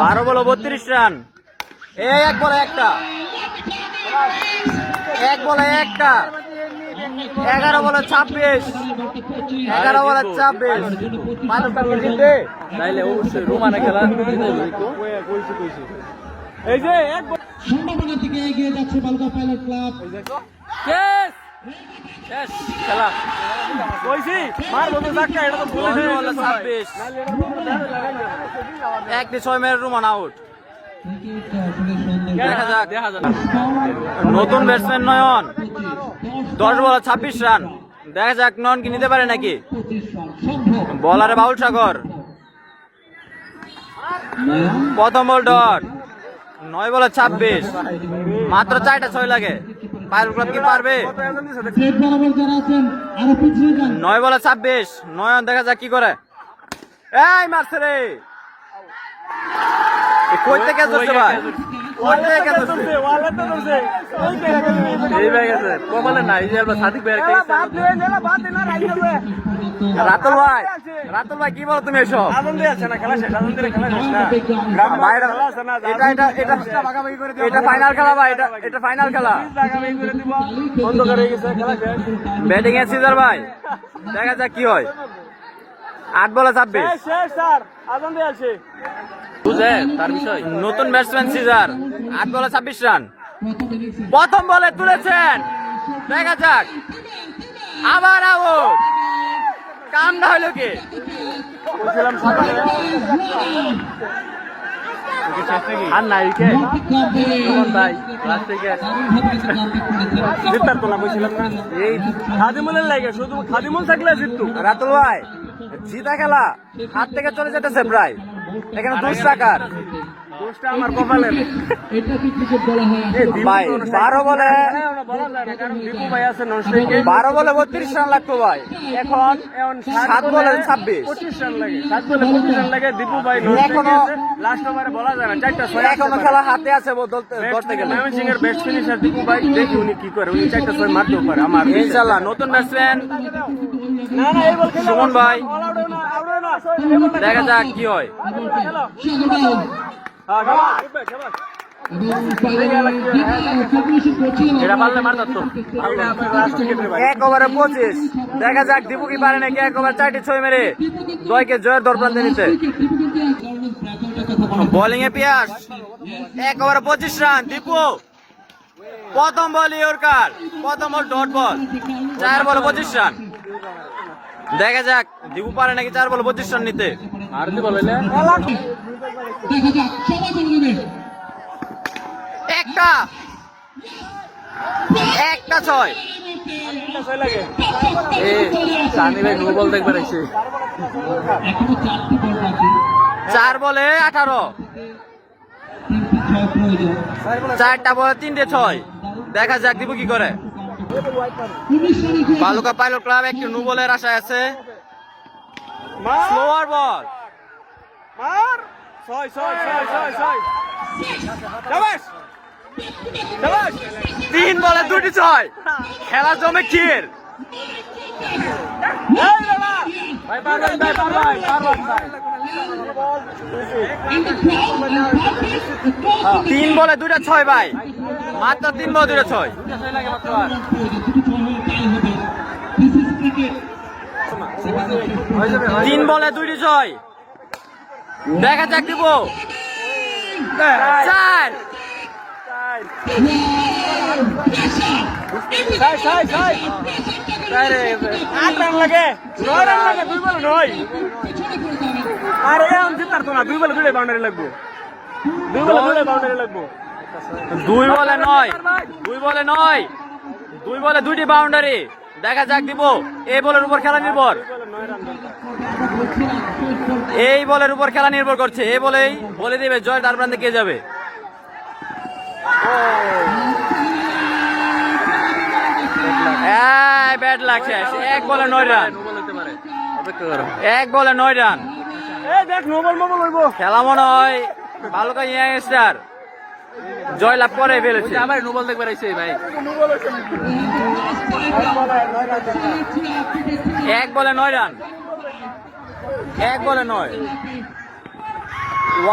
বারো বলো বত্রিশ রান। এই এক বলে একটা। এক বলে একটা। এগারো বলে ছাব্বিশ। এগারো বলে ছাব্বিশ। মানুষ জিতবে তাইলে অবশ্যই রোমানা খেলা এই যে এক সম্ভাবনার দিকে এগিয়ে যাচ্ছে বালুকা পাইলট ক্লাব। শেষ খেলা। কইছি মার বন্ধু চাক্কা এটা তো বলে বলে ছাব্বিশ। একটি ছয় মেয়ের রুমান আউট দেখা যাক। দেখা যাক। নতুন ব্যাটসম্যান নয়ন। দশ বল ছাব্বিশ রান। দেখা যাক নয়ন কি নিতে পারে নাকি। বলারে বাউল সাগর। প্রথম বল ডট। নয় বলে ছাব্বিশ। মাত্র চারটা ছয় লাগে। পায়ের ক্লাব কি পারবে? নয় বলে ছাব্বিশ নয়ন দেখা যাক কি করে। এই মারছে রে। কই থেকে ধরছে ভাই? কই থেকে ধরছে। এই ভাই গেছে কপালে নাই যে আবার সাদিক ভাই রাতুল ভাই রাতুল ভাই কি বলো তুমি এসব? ভাই, এটা- এটা এটা এটা এটা ফাইনাল খেলা ভাই এটা এটা ফাইনাল খেলা। ব্যাটিং এ সিজার ভাই দেখা যাক কি হয়। আট বলে ছাব্বিশ। বুঝে তার বিষয়। নতুন ব্যাটসম্যান সিজার আট বলে ছাব্বিশ রান প্রথম বলে তুলেছেন। দেখা যাক। আবার আউট। কামটা হইল কি? আর নাই কে? ভাই লাস্ট থেকে। জিতার তোলা বলছিলাম না। এই খাদিমুলের লাগে শুধু খাদিমুল থাকলে জিততু। রাতুল ভাই জিতা খেলা। হাত থেকে চলে যেতেছে প্রায়। এখানে দুশ টাকার বলা হয়? ভাই বারো বলে বলা যায় না কারণ দীপু ভাই আছে নন স্ট্রাইকে বারো বলে বত্রিশ রান লাগতো ভাই। এখন এখন সাত বলে ছাব্বিশ। পঁচিশ রান লাগে। সাত বলে পঁচিশ রান লাগে দীপু এখনো- লাস্ট ওভারে বলা যায় না চারটা ছয় খেলা হাতে আছে বলতে ধরতে গেলে ময়মনসিং এর বেস্ট ভাই দেখি উনি কি করে। উনি চারটা ছয় মারতেও পারে আমার ইনশাল্লাহ নতুন ব্যাটসম্যান না না এই বল খেলো সুমন ভাই। আউট না আউট না এই বলটা দেখা যাক কি হয়। এক ওভারে পঁচিশ। দেখা যাক দীপু কি পারে নাকি? এক ওভার চারটি ছয় মেরে। জয়কে জয়ের দরপ্রান্তে নিতে বোলিং এ পিয়াস। এক ওভারে পঁচিশ রান দীপু প্রথম বল ইয়র্কার। প্রথম বল ডট বল। চার বল পঁচিশ রান। দেখা যাক দীপু পারে নাকি চার বল পঁচিশ রান নিতে। আর দি বলে দেখা যাক সবাই বলে দেবে একটা একটা ছয় বল দেখবে রাখছে চার বলে আঠারো। চারটা বলে তিনটে ছয়। দেখা যাক দিব কি করে। বালুকা পাইলট ক্লাব একটি নো বলের আশায় আছে। স্লোয়ার বল মার! ছয় ছয় ছয় ছয় ছয়। শাবাশ শাবাশ তিন বলে দুটি ছয়। খেলা জমে এই ভাই পারবেন ভাই পারবেন পারবেন ভাই crowd তিন বলে দুটা ছয়, ভাই। মাত্র তিন বলে দুটা ছয়। তিন বলে দুইটি ছয়। দেখা যাক দিব। চার। আট রান লাগে। নয় রান লাগে দুই বলে নয়। আরে জিতার না দুই বলে বাউন্ডারি লাগবে। দুই বলে দুইটাই বাউন্ডারি লাগবে। দুই বলে নয় দুই বলে নয় দুই বলে দুইটি বাউন্ডারি দেখা যাক দিব এই বলের উপর খেলা নির্ভর। এই বলের উপর খেলা নির্ভর করছে। এই বলেই বলে দিবে জয় তার প্রান্তে কে যাবে। ব্যাট লাগছে এক বলে নয় রান। এক বলে নয় রান। খেলা মনে হয় বালুকা ইয়াংস্টার জয়লাভ করে ফেলেছে। আবার নোবল দেখবে রাখছে ভাই। এক বলে নয় রান। এক বলে নয়।